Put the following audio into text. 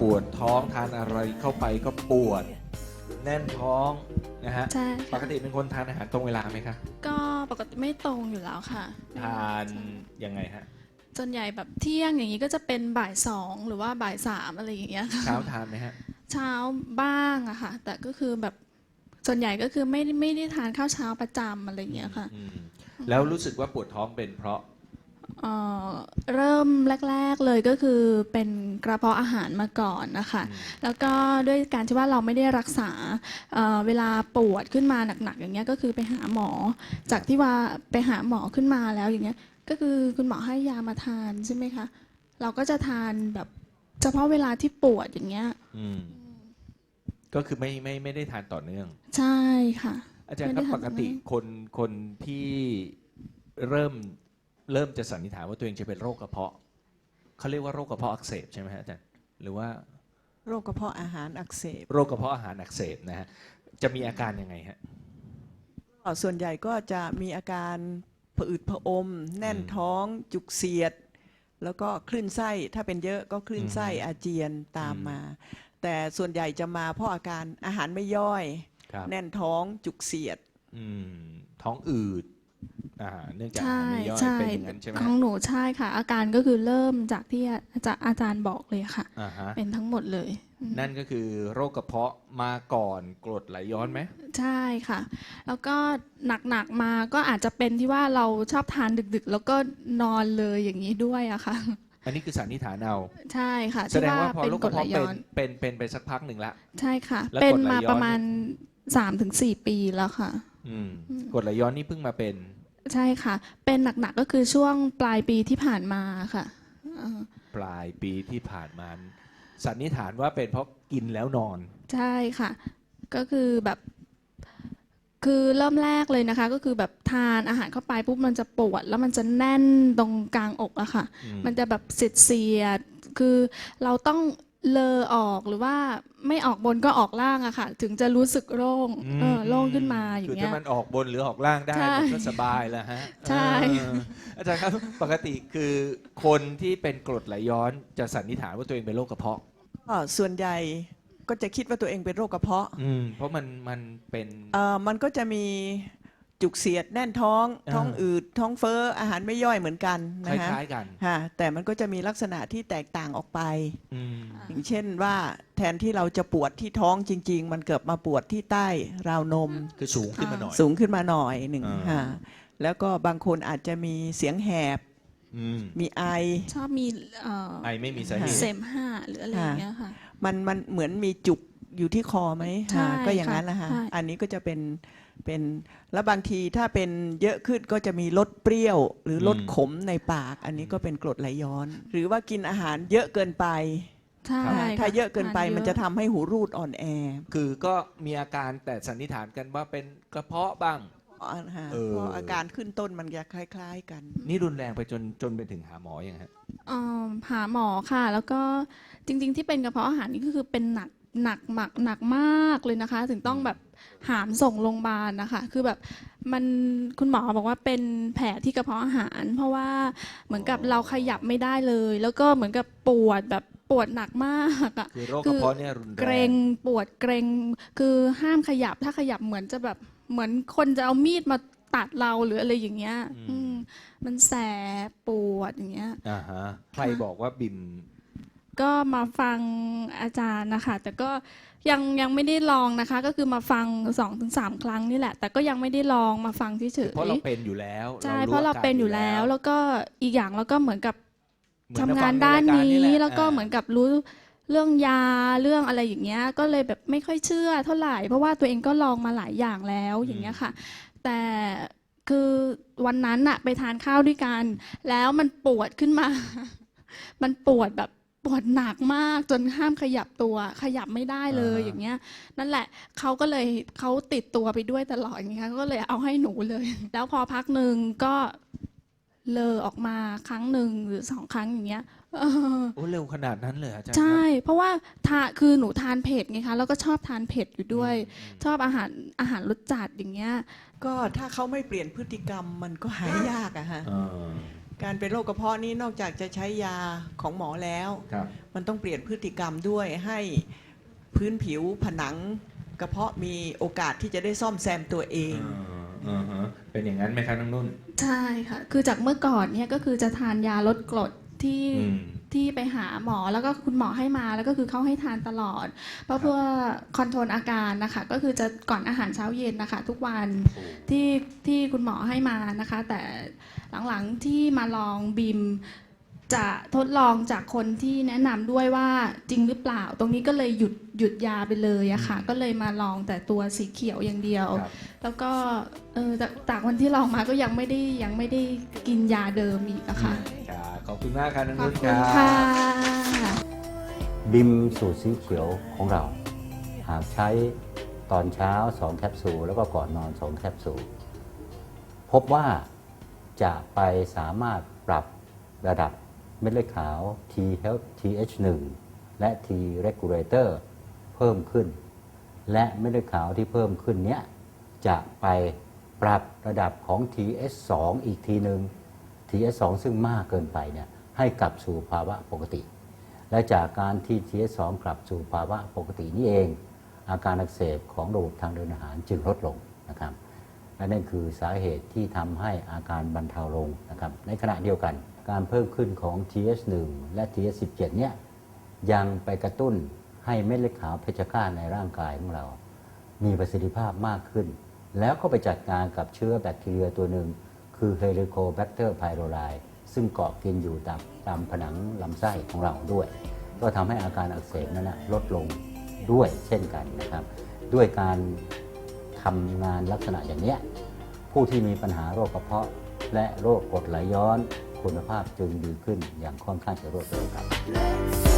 ปวดท้องทานอะไรเข้าไปก็ปวด แน่นท้องนะฮะใช่ปค่ะกติเป็นคนทานอาหารตรงเวลาไหมคะก็ปกติไม่ตรงอยู่แล้วค่ะ ทานยังไงฮะส่วนใหญ่แบบเที่ยงอย่างนี้ก็จะเป็นบ่ายสองหรือว่าบ่ายสามอะไรอย่างเงี้ยค่ะเช้าทานไหมฮะเช้าบ้างอะค่ะ แต่ก็คือแบบส่วนใหญ่ก็คือไม่ได้ไม่ได้ทานข้าวเช้าประจำอะไรอย่างเงี้ยค่ะ อืมแล้วรู้สึกว่าปวดท้องเป็นเพราะ เอ่อเริ่มแรก ๆเลยก็คือเป็นกระเพาะอาหารมาก่อนนะคะอืมแล้วก็ด้วยการที่ว่าเราไม่ได้รักษาเอ่อเวลาปวดขึ้นมาหนักๆอย่างเงี้ยก็คือไปหาหมอ จากที่ว่าไปหาหมอขึ้นมาแล้วอย่างเงี้ยก็คือคุณหมอให้ยามาทานใช่ไหมคะเราก็จะทานแบบเฉพาะเวลาที่ปวดอย่างเงี้ยอืมก็คือไม่ไม่ไม่ได้ทานต่อเนื่อง ใช่ค่ะ อาจารย์ครับไม่ได้ทานปกติต่อเนื่อง คนคนที่เริ่ม เริ่มจะสันนิษฐานว่าตัวเองจะเป็นโรคกระเพาะเขาเรียกว่าโรคกระเพาะอักเสบใช่ไหมฮะอาจารย์หรือว่าโรคกระเพาะอาหารอักเสบโรคกระเพาะอาหารอักเสบนะฮะจะมีอาการยังไงฮะก็ส่วนใหญ่ก็จะมีอาการผะอืดผะอม แน่นอืมท้องจุกเสียด แล้วก็คลื่นไส้ถ้าเป็นเยอะก็คลื่นไส้อืมอาเจียนตามอืมมา แต่ส่วนใหญ่จะมาเพราะอาการอาหารไม่ย่อยครับแน่นท้องจุกเสียดอืมท้องอืด อ่าเนื่องจากอาใช่หารไม่ย่อยใช่เป็นอย่างนั้นใช่ไหมของหนูใช่ค่ะ อาการก็คือเริ่มจากที่อาจารย์อาจารย์บอกเลยค่ะ อ่าฮะเป็นทั้งหมดเลยอืม นั่นก็คือโรคกระเพาะมาก่อนกรดไหลย้อนไหมใช่ค่ะ แล้วก็หนักๆมาก็อาจจะเป็นที่ว่าเราชอบทานดึกๆ แล้วก็นอนเลยอย่างนี้ด้วยอะค่ะ อันนี้คือสันนิษฐานเอาใช่ค่ะแสดงที่ว่าพอเป็นโรคกกรระดไหลเพาะเป็ย้นอนเป็นเป็นไปสักพักหนึ่งละ ใช่ค่ะ แล้วเป็นกรดไหลมาย้อนประมาณ3าถึงสปีแล้วค่ะ อืมกรดไหลย้อนนี่เพิ่งมาเป็น ใช่ค่ะ เป็นหนักๆก็คือช่วงปลายปีที่ผ่านมาค่ะเอ่อปลายปีที่ผ่านมาสันนิษฐานว่าเป็นเพราะกินแล้วนอน ใช่ค่ะ ก็คือแบบ คือเริ่มแรกเลยนะคะ ก็คือแบบทานอาหารเข้าไปปุ๊บมันจะปวด แล้วมันจะแน่นตรงกลางอกอะค่ะ อืม มันจะแบบเสียดเสียดๆคือเราต้อง เลอออกหรือว่าไม่ออกบนก็ออกล่างอะค่ะ ถึงจะรู้สึกโล่งเออโล่งขึ้นมาอย่างคือเงี้ถ้าย มันออกบนหรือออกล่างได้ใช่มันก็สบายแล้วฮะใช่ เอออาจารย์ครับ ปกติคือคนที่เป็นกรดไหลย้อนจะสันนิษฐานว่าตัวเองเป็นโรคกระเพาะก็ส่วนใหญ่ก็จะคิดว่าตัวเองเป็นโรคกระเพาะอืมเพราะมันมันเป็น เอ่อมันก็จะมี จุกเสียดแน่นท้องอ่า ท้องอืดท้องเฟ้ออาหารไม่ย่อยเหมือนกันคนะฮะล้ายๆกันฮะแต่มันก็จะมีลักษณะที่แตกต่างออกไป อืมอย่างเช่นว่าแทนที่เราจะปวดที่ท้องจริง ๆ มันเกิดมาปวดที่ใต้ราวนม คือสูงขึ้นมาหน่อย สูงขึ้นมาหน่อยหนึ่งอ่าฮะแล้วก็บางคนอาจจะมีเสียงแหบอืมมีไอ ชอบมีเอ่อไอไม่มีสาเหตุเสมห้าหรืออะไรอย่างเงี้ยค่ะ มันมันเหมือนมีจุก อยู่ที่คอไหมใช่ฮะก็อย่างนั้นแหละฮะใช่อันนี้ก็จะเป็นเป็นแล้วบางทีถ้าเป็นเยอะขึ้นก็จะมีรสเปรี้ยว หรือรสอืม ขมในปาก อันนี้ก็เป็นกรดไหลย้อน หรือว่ากินอาหารเยอะเกินไปใช่ฮะค่ถ้าเยอะเกินไปทามันจะทำให้หูรูดอ่อนแอ คือก็มีอาการแต่สันนิษฐานกันว่าเป็นกระเพาะบ้าง อ่าฮะเออ เพราะอาการขึ้นต้นมันจะคล้าย ๆ กัน นี่รุนแรงไปจนจนไปถึงหาหมออยังฮะ เอ่อหาหมอค่ะ แล้วก็จริง ๆ ที่เป็นกระเพาะอาหารนี่ก็คือเป็นหนักหนักหมักหนักมากเลยนะคะ ถึงต้องแบบหามส่งโรงพยาบาลนะคะ คือแบบมันคุณหมอบอกว่าเป็นแผลที่กระเพาะอาหาร เพราะว่าเหมือนกับอ๋อ เราขยับไม่ได้เลย แล้วก็เหมือนกับปวดแบบปวดหนักมากอะ คือโรคกระเพาะเนี่ยรุนแรง เกรงปวดเกรงคือห้ามขยับถ้าขยับเหมือนจะแบบ เหมือนคนจะเอามีดมาตัดเราหรืออะไรอย่างเงี้ย อืม มันแสบปวดอย่างเงี้ย อ่าฮะใครบอกว่าบิม ก็มาฟังอาจารย์นะคะ แต่ก็ยังยังไม่ได้ลองนะคะ ก็คือมาฟังสองถึงสามครั้งนี่แหละ แต่ก็ยังไม่ได้ลองมาฟังเฉยเพราะเราเป็นอยู่แล้วใช่เพราะเราเป็นอยู่แล้ว แล้วก็อีกอย่างเราก็เหมือนกับ เหมือทำเรงานฟัด้านใรยกรนี้แหละแล้วก็าเหมือนกับรู้ เรื่องยาเรื่องอะไรอย่างเงี้ยก็เลยแบบไม่ค่อยเชื่อเท่าไหร่ เพราะว่าตัวเองก็ลองมาหลายอย่างแล้วอย่างเงี้ยค่ะ แต่คือวันนั้นอะไปทานข้าวด้วยกัน แล้วมันปวดขึ้นมา มันปวดแบบปวดหนักมากจนห้ามขยับตัว ขยับไม่ได้เลยอย่างเงี้ย นั่นแหละเขาก็เลยเขาติดตัวไปด้วยตลอดอย่างเงี้ยก็เลยเอาให้หนูเลย แล้วพอพักหนึ่งก็เลอออกมาครั้งหนึ่งหรือสองครั้งอย่างเงี้ย เออโอ้เร็วขนาดนั้นเลยเหรออาจารย์ใช่ครับเพราะว่าทาคือหนูทานเผ็ดไงคะ แล้วก็ชอบทานเผ็ดอยู่ด้วยอืมชอบอาหารอาหารรสจัดอย่างเงี้ย ก็ถ้าเขาไม่เปลี่ยนพฤติกรรมมันก็หายยากอะฮะเออการเป็นโรคกระเพาะนี่นอกจากจะใช้ยาของหมอแล้ว ครับมันต้องเปลี่ยนพฤติกรรมด้วยให้พื้นผิวผนังกระเพาะมีโอกาสที่จะได้ซ่อมแซมตัวเอง อ่าฮะเป็นอย่างนั้นไหมครับน้องนุ่น ใช่ค่ะ คือจากเมื่อก่อนเนี่ยก็คือจะทานยาลดกรด ที่อืม ที่ไปหาหมอแล้วก็คุณหมอให้มาแล้วก็คือเขาให้ทานตลอด เพราะเพื่อคอนโทรลอาการนะคะ ก็คือจะก่อนอาหารเช้าเย็นนะคะ ทุกวันที่ที่คุณหมอให้มานะคะ แต่หลังๆที่มาลองบิม จะทดลองจากคนที่แนะนำด้วยว่าจริงหรือเปล่า ตรงนี้ก็เลยหยุดหยุดยาไปเลยอะค่ะ ก็เลยมาลองแต่ตัวสีเขียวอย่างเดียว ครับแล้วก็เออจากจากวันที่ลองมาก็ยังไม่ได้ยังไม่ได้กินยาเดิมอีกอะค่ะ ครับขอบคุณมากครับน้องขอบนุ่นคุคณรับค่ะบิมสูตรสีเขียวของเรา หากใช้ตอนเช้า 2 แคปซูล แล้วก็ก่อนนอน 2 แคปซูล พบว่าจะไปสามารถปรับระดับ เม็ดเลือดขาว T help TH1 และ T regulator เพิ่มขึ้น และเม็ดเลือดขาวที่เพิ่มขึ้นเนี้ยจะไปปรับระดับของ TH2 อีกทีหนึ่ง TH2 ซึ่งมากเกินไปเนี่ยให้กลับสู่ภาวะปกติ และจากการที่ TH2 กลับสู่ภาวะปกตินี่เอง อาการอักเสบของระบบทางเดินอาหารจึงลดลงนะครับและนั่นคือสาเหตุที่ทำให้อาการบรรเทาลงนะครับในขณะเดียวกัน การเพิ่มขึ้นของ TH1 และ TH17 เนี่ยยังไปกระตุ้นให้เม็ดเลือดขาวเพชฌฆาตในร่างกายของเรา มีประสิทธิภาพมากขึ้น แล้วก็ไปจัดการกับเชื้อแบคทีเรียตัวหนึ่ง คือ Helicobacter pylori ซึ่งเกาะกินอยู่ตามตามผนังลำไส้ของเราด้วย ก็ทำให้อาการอักเสบนั้นนะลดลงด้วยเช่นกันนะครับ ด้วยการทำงานลักษณะอย่างเนี้ยผู้ที่มีปัญหาโรคกระเพาะและโรคกรดไหลย้อน คุณภาพจึงดีขึ้นอย่างค่อนข้างจะรวดเร็วครับ